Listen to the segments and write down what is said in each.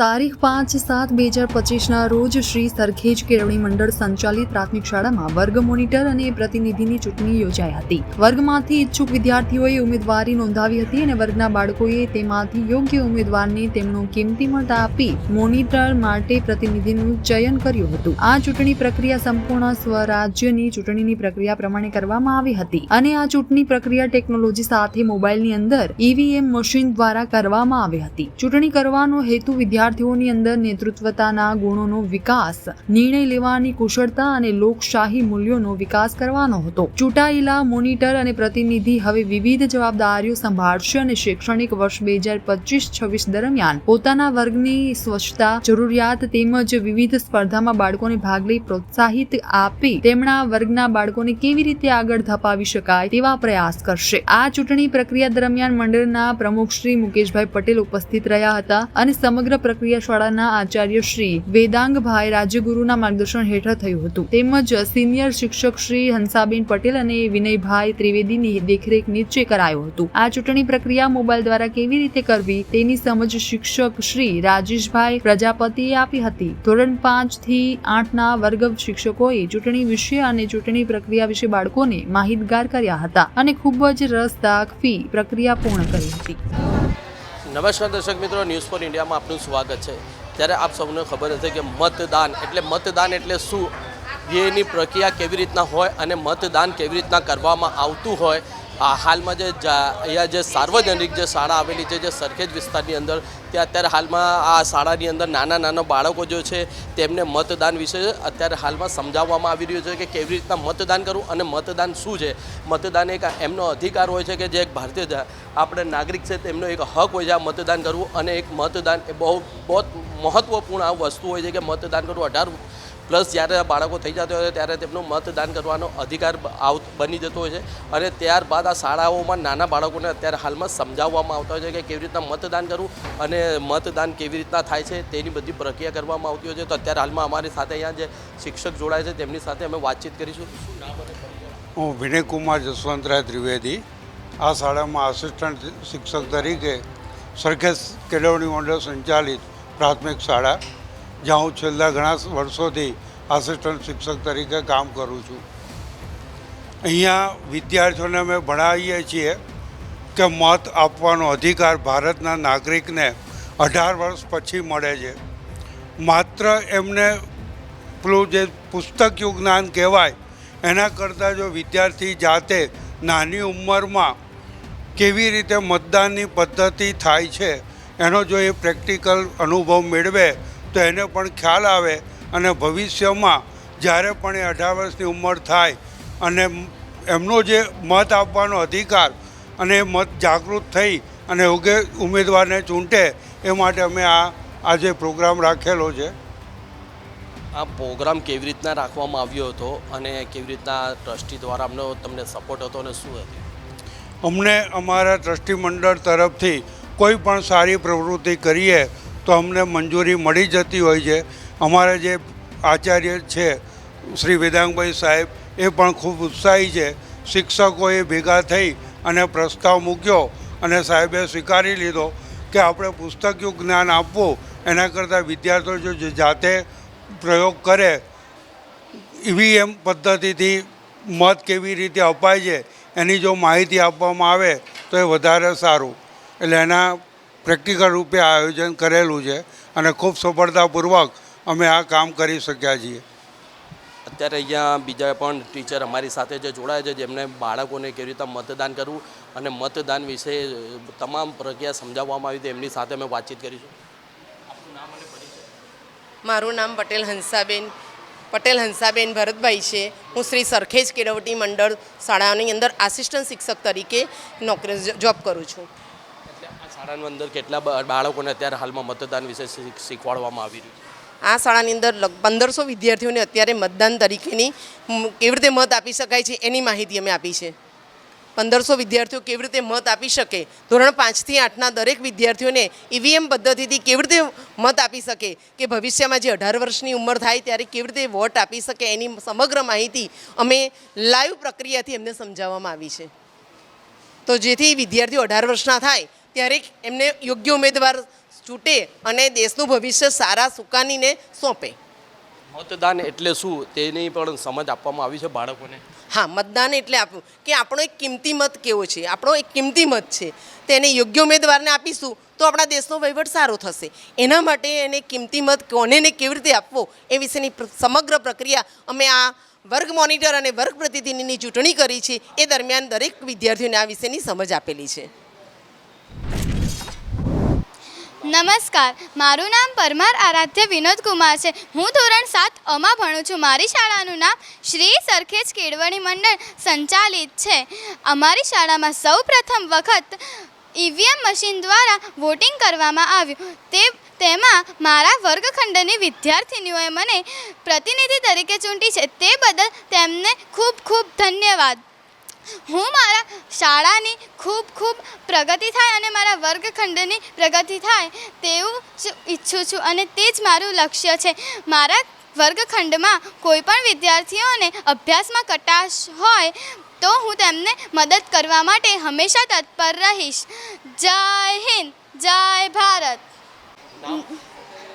તારીખ પાંચ સાત બે હજાર પચીસના રોજ શ્રી સરખેજ કેળવણી મંડળ સંચાલિત પ્રાથમિક શાળામાં વર્ગ મોનિટર અને પ્રતિનિધિની ચૂંટણી યોજાઈ હતી. વર્ગમાંથી ઈચ્છુક વિદ્યાર્થીઓએ ઉમેદવારી નોંધાવી હતી અને વર્ગના બાળકોએ તેમાંથી યોગ્ય ઉમેદવારને તેમનો કિંમતી મત આપી મોનિટર માટે પ્રતિનિધિનું ચયન કર્યું હતું. આ ચૂંટણી પ્રક્રિયા સંપૂર્ણ સ્વરાજ્યની ચૂંટણીની પ્રક્રિયા પ્રમાણે કરવામાં આવી હતી અને આ ચૂંટણી પ્રક્રિયા ટેકનોલોજી સાથે મોબાઈલની અંદર ઈવીએમ મશીન દ્વારા કરવામાં આવી હતી. ચૂંટણી કરવાનો હેતુ વિદ્યાર્થીઓની અંદર નેતૃત્વતાના ગુણોનો વિકાસ, નિર્ણય લેવાની કુશળતા અને લોકશાહી મૂલ્યોનો વિકાસ કરવાનો હતો. ચૂંટાયેલા મોનિટર અને પ્રતિનિધિ હવે વિવિધ જવાબદારીઓ સંભાળશે અને શૈક્ષણિક વર્ષ બે હજાર પચીસ છવ્વીસ દરમિયાન પોતાના વર્ગની સ્વચ્છતા જરૂરિયાત તેમજ વિવિધ સ્પર્ધામાં બાળકોને ભાગ લઈ પ્રોત્સાહિત આપી તેમના વર્ગના બાળકોને કેવી રીતે આગળ ધપાવી શકાય તેવા પ્રયાસ કરશે. આ ચૂંટણી પ્રક્રિયા દરમિયાન મંડળના પ્રમુખ શ્રી મુકેશભાઈ પટેલ ઉપસ્થિત રહ્યા હતા અને સમગ્ર પ્રક્રિયા શાળાના આચાર્ય શ્રી વેદાંગભાઈ રાજ્યગુરુના માર્ગદર્શન હેઠળ થયું હતું. તેમજ સિનિયર શિક્ષક શ્રી હંસાબેન પટેલ અને વિનયભાઈ ત્રિવેદીની દેખરેખ નીચે કરાયું હતું. આ ચૂંટણી પ્રક્રિયા મોબાઈલ દ્વારા કેવી રીતે કરવી તેની સમજ શિક્ષક શ્રી રાજેશભાઈ પ્રજાપતિએ આપી હતી. ધોરણ પાંચથી આઠના વર્ગ શિક્ષકોએ ચૂંટણી વિશે અને ચૂંટણી પ્રક્રિયા વિશે બાળકોને માહિતગાર કર્યા હતા અને ખૂબ જ રસ ફી પ્રક્રિયા પૂર્ણ કરી હતી. નમસ્કાર દર્શક મિત્રો ન્યૂઝ ફોર ઇન્ડિયામાં આપનું સ્વાગત છે. ત્યારે આપ સૌને ખબર હશે કે મતદાન, એટલે મતદાન એટલે શું? એની પ્રક્રિયા કેવી રીતના હોય અને મતદાન કેવી રીતના કરવામાં આવતું હોય? હાલમાં જે અહીંયા જે સાર્વજનિક જે શાળા આવેલી છે, જે સરખેજ વિસ્તારની અંદર, ત્યાં અત્યારે હાલમાં આ શાળાની અંદર નાના નાના બાળકો જો છે, તેમને મતદાન વિશે અત્યારે હાલમાં સમજાવવામાં આવી રહ્યું છે કે કેવી રીતના મતદાન કરવું અને મતદાન શું છે. મતદાન એક એમનો અધિકાર હોય છે કે જે એક ભારતીય આપણે નાગરિક છે, તેમનો એક હક હોય છે આ મતદાન કરવું અને એક મતદાન એ બહુ બહુ મહત્ત્વપૂર્ણ આ વસ્તુ હોય છે કે મતદાન કરવું. અઢાર પ્લસ જ્યારે આ બાળકો થઈ જતા હોય ત્યારે તેમનું મતદાન કરવાનો અધિકાર આવ બની જતો હોય છે. અને ત્યારબાદ આ શાળાઓમાં નાના બાળકોને અત્યારે હાલમાં સમજાવવામાં આવતા હોય છે કે કેવી રીતના મતદાન કરવું અને મતદાન કેવી રીતના થાય છે તેની બધી પ્રક્રિયા કરવામાં આવતી હોય છે. તો અત્યારે હાલમાં અમારી સાથે અહીંયા જે શિક્ષક જોડાય છે, તેમની સાથે અમે વાતચીત કરીશું? હું વિનયકુમાર જસવંતરાય ત્રિવેદી. આ શાળામાં આસિસ્ટન્ટ શિક્ષક તરીકે સરખેજ કેળવણી મંડળ સંચાલિત પ્રાથમિક શાળા. જ્યાં હું છેલ્લા ઘણા વર્ષોથી આસિસ્ટન્ટ શિક્ષક તરીકે કામ કરું છું. અહીંયા વિદ્યાર્થીઓને અમે ભણાવીએ છીએ કે મત આપવાનો અધિકાર ભારતના નાગરિકને અઢાર વર્ષ પછી મળે છે. માત્ર એમને પેલું જે પુસ્તકયું જ્ઞાન કહેવાય, એના કરતાં જો વિદ્યાર્થી જાતે નાની ઉંમરમાં કેવી રીતે મતદાનની પદ્ધતિ થાય છે, એનો જો એ પ્રેક્ટિકલ અનુભવ મેળવે તો એને પણ ખ્યાલ આવે અને ભવિષ્યમાં જ્યારે પણ એ અઢાર વર્ષની ઉંમર થાય અને એમનો જે મત આપવાનો અધિકાર અને એ મત જાગૃત થઈ અને યોગ્ય ઉમેદવારને ચૂંટે એ માટે અમે આ આજે પ્રોગ્રામ રાખેલો છે. આ પ્રોગ્રામ કેવી રીતના રાખવામાં આવ્યો હતો અને કેવી રીતના ટ્રસ્ટી દ્વારા અમને તમને સપોર્ટ હતો અને શું હતું? અમને અમારા ટ્રસ્ટી મંડળ તરફથી કોઈ પણ સારી પ્રવૃત્તિ કરીએ તો અમને મંજૂરી મળી જતી હોય છે. અમારા જે આચાર્ય છે, શ્રી વેદાંગભાઈ સાહેબ, એ પણ ખૂબ ઉત્સાહી છે. શિક્ષકોએ ભેગા થઈ અને પ્રસ્તાવ મૂક્યો અને સાહેબે સ્વીકારી લીધો કે આપણે પુસ્તકયું જ્ઞાન આપવું, એના કરતાં વિદ્યાર્થીઓ જો જાતે પ્રયોગ કરે, ઈવીએમ પદ્ધતિથી મત કેવી રીતે અપાય છે, એની જો માહિતી આપવામાં આવે તો એ વધારે સારું. એટલે એના પ્રેક્ટિકલ રૂપે આયોજન કરેલું છે અને ખૂબ સફળતાપૂર્વક અમે આ કામ કરી શક્યા છીએ. અત્યારે અહીંયા બીજા પણ ટીચર અમારી સાથે જે જોડાયા છે જેમને બાળકોને કેવી રીતે મતદાન કરવું અને મતદાન વિશે તમામ પ્રક્રિયા સમજાવવામાં આવી હતી એમની સાથે અમે વાતચીત કરીશું. મારું નામ પટેલ હંસાબેન પટેલ હંસાબેન ભરતભાઈ છે. હું શ્રી સરખેજ કેળવટી મંડળ શાળાની અંદર આસિસ્ટન્ટ શિક્ષક તરીકે નોકરી જોબ કરું છું. શાળાની અંદર કેટલા બાળકોને અત્યારે હાલમાં મતદાન વિશે શીખ- શીખવાડવામાં આવી રહ્યું આ શાળાની અંદર પંદરસો વિદ્યાર્થીઓને અત્યારે મતદાન તરીકેની કેવી રીતે મત આપી શકાય છે એની માહિતી અમે આપી છે. પંદરસો વિદ્યાર્થીઓ કેવી રીતે મત આપી શકે? ધોરણ પાંચથી આઠના દરેક વિદ્યાર્થીઓને ઈવીએમ પદ્ધતિથી કેવી રીતે મત આપી શકે? કે ભવિષ્યમાં જે અઢાર વર્ષની ઉંમર થાય ત્યારે કેવી રીતે વોટ આપી શકે એની સમગ્ર માહિતી અમે લાઈવ પ્રક્રિયાથી એમને સમજાવવામાં આવી છે. તો જેથી વિદ્યાર્થીઓ અઢાર વર્ષના થાય ત્યારે એમને યોગ્ય ઉમેદવાર ચૂંટે અને દેશનું ભવિષ્ય સારા સુકાનીને સોંપે. મતદાન એટલે શું? તેની પણ સમજ આપવામાં આવી છે બાળકોને? હા મતદાન એટલે આપણું કે આપણો એક કિંમતી મત કેવો છે? આપણો એક કિંમતી મત છે. તેને યોગ્ય ઉમેદવારને આપીશું તો આપણા દેશનો વહીવટ સારો થશે. એના માટે એને કિંમતી મત કોને ને કેવી રીતે આપવો એ વિશેની સમગ્ર પ્રક્રિયા અમે આ વર્ગ મોનિટર અને વર્ગ પ્રતિનિધિની ચૂંટણી કરી છે. એ દરમિયાન દરેક વિદ્યાર્થીઓને આ વિશેની સમજ આપેલી છે. નમસ્કાર, મારું નામ પરમાર આરાધ્ય વિનોદ કુમાર છે. હું ધોરણ સાત અમાં ભણું છું. મારી શાળાનું નામ શ્રી સરખેજ કેળવણી મંડળ સંચાલિત છે. અમારી શાળામાં સૌ પ્રથમ વખત ઈવીએમ મશીન દ્વારા વોટિંગ કરવામાં આવ્યું. તે, તેમાં મારા વર્ગખંડની વિદ્યાર્થીનીઓએ મને પ્રતિનિધિ તરીકે ચૂંટી છે. તે બદલ તેમને ખૂબ ખૂબ ધન્યવાદ. હું મારા શાળાની ખૂબ ખૂબ પ્રગતિ થાય અને મારા વર્ગખંડની પ્રગતિ થાય તેવું જ ઈચ્છું છું અને તે જ મારું લક્ષ્ય છે. મારા વર્ગખંડમાં કોઈ પણ વિદ્યાર્થીઓને અભ્યાસમાં કટાશ હોય તો હું તેમને મદદ કરવા માટે હંમેશા તત્પર રહીશ. જય હિન્દ, જય ભારત.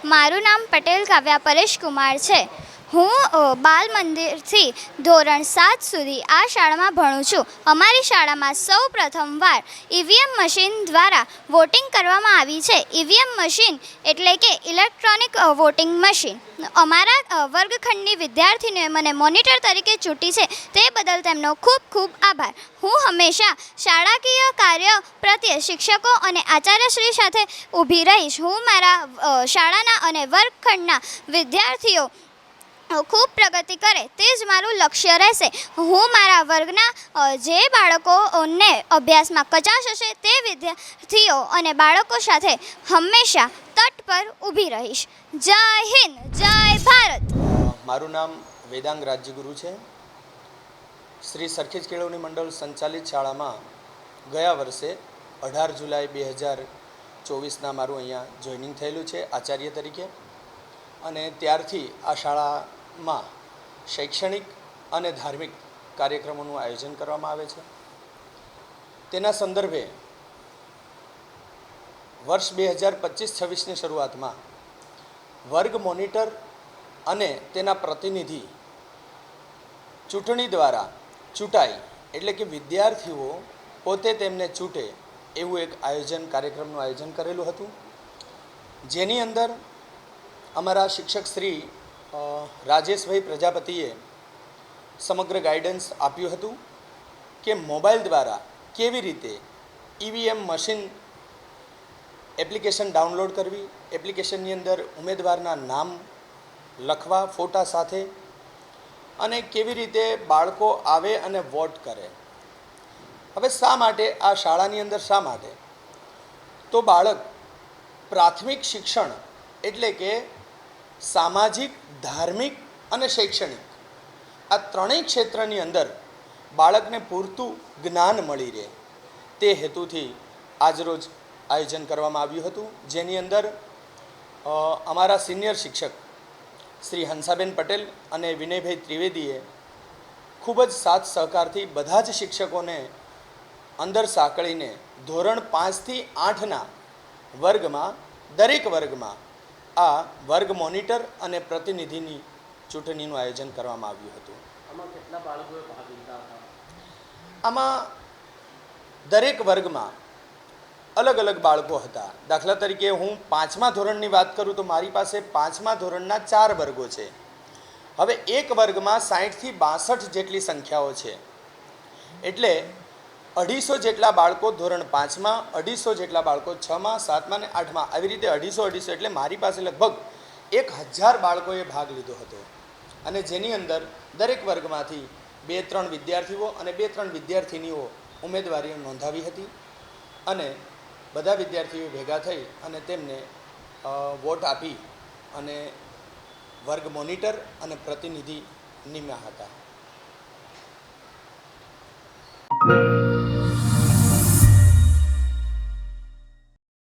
મારું નામ પટેલ કાવ્યા પરેશ કુમાર છે. હું બાલ મંદિરથી ધોરણ સાત સુધી આ શાળામાં ભણું છું. અમારી શાળામાં સૌ પ્રથમવાર ઈવીએમ મશીન દ્વારા વોટિંગ કરવામાં આવી છે. ઈવીએમ મશીન એટલે કે ઇલેક્ટ્રોનિક વોટિંગ મશીન. અમારા વર્ગખંડની વિદ્યાર્થીનીઓએ મને મોનિટર તરીકે ચૂંટી છે તે બદલ તેમનો ખૂબ ખૂબ આભાર. હું હંમેશા શાળાકીય કાર્ય પ્રત્યે શિક્ષકો અને આચાર્યશ્રી સાથે ઊભી રહીશ. હું મારા શાળાના અને વર્ગખંડના વિદ્યાર્થીઓ ખૂબ પ્રગતિ કરે, તે જ મારું લક્ષ્ય રહેશે. હું મારા વર્ગના જે બાળકોને અભ્યાસમાં કચાશ હશે તે વિદ્યાર્થીઓ અને બાળકો સાથે હંમેશા તટ પર ઊભી રહીશ. જય હિન્દ, જય ભારત! મારું નામ વેદાંગ રાજ્યગુરુ છે. શ્રી સરખેજ કેળવણી મંડળ સંચાલિત શાળામાં ગયા વર્ષે અઢાર જુલાઈ બે હજાર ચોવીસના મારું અહીંયા જોઈનિંગ થયેલું છે આચાર્ય તરીકે. અને ત્યારથી આ શાળામાં શૈક્ષણિક અને ધાર્મિક કાર્યક્રમોનું આયોજન કરવામાં આવે છે. તેના સંદર્ભે વર્ષ બે હજાર પચીસ છવ્વીસની શરૂઆતમાં વર્ગ મોનિટર અને તેના પ્રતિનિધિ ચૂંટણી દ્વારા ચૂંટાઈ એટલે કે વિદ્યાર્થીઓ પોતે તેમને ચૂંટે એવું એક આયોજન કાર્યક્રમનું આયોજન કરેલું હતું. જેની અંદર અમારા શિક્ષક શ્રી રાજેશભાઈ પ્રજાપતિએ સમગ્ર ગાઈડન્સ આપ્યું હતું કે મોબાઈલ દ્વારા કેવી રીતે ઈવીએમ મશીન એપ્લિકેશન ડાઉનલોડ કરવી એપ્લિકેશનની અંદર ઉમેદવારના નામ લખવા, ફોટા સાથે અને કેવી રીતે બાળકો આવે અને વોટ કરે. હવે શા માટે, આ શાળાની અંદર શા માટે? તો બાળક પ્રાથમિક શિક્ષણ એટલે કે સામાજિક, ધાર્મિક અને શૈક્ષણિક. આ ત્રણેય ક્ષેત્રની અંદર બાળકને પૂરતું જ્ઞાન મળી રહે. તે હેતુથી આજરોજ આયોજન કરવામાં આવ્યું હતું, જેની અંદર અમારા સિનિયર શિક્ષક શ્રી હંસાબેન પટેલ અને વિનયભાઈ ત્રિવેદીએ ખૂબ જ સાથ સહકારથી બધા જ શિક્ષકોને અંદર સાંકળીને ધોરણ પાંચથી આઠના વર્ગમાં, દરેક વર્ગમાં આ વર્ગ મોનિટર અને પ્રતિનિધિની ચૂંટણીનું આયોજન કરવામાં આવ્યું હતું. આમાં દરેક વર્ગમાં અલગ અલગ બાળકો હતા. દાખલા તરીકે હું પાંચમા ધોરણની વાત કરું તો મારી પાસે પાંચમા ધોરણના ચાર વર્ગો છે. હવે એક વર્ગમાં સાહીઠથી બાસઠ જેટલી સંખ્યાઓ છે. એટલે અઢીસો જેટલા બાળકો ધોરણ પાંચમાં, અઢીસો જેટલા બાળકો છમાં, સાતમાં અને આઠમાં. આવી રીતે અઢીસો અઢીસો એટલે મારી પાસે લગભગ એક હજાર બાળકોએ ભાગ લીધો હતો. અને જેની અંદર દરેક વર્ગમાંથી બે, ત્રણ વિદ્યાર્થીઓ અને બે, ત્રણ વિદ્યાર્થિનીઓ ઉમેદવારીઓ નોંધાવી હતી અને બધા વિદ્યાર્થીઓ ભેગા થઈ અને તેમને વોટ આપી અને વર્ગ મોનિટર અને પ્રતિનિધિ નિમ્યા હતા.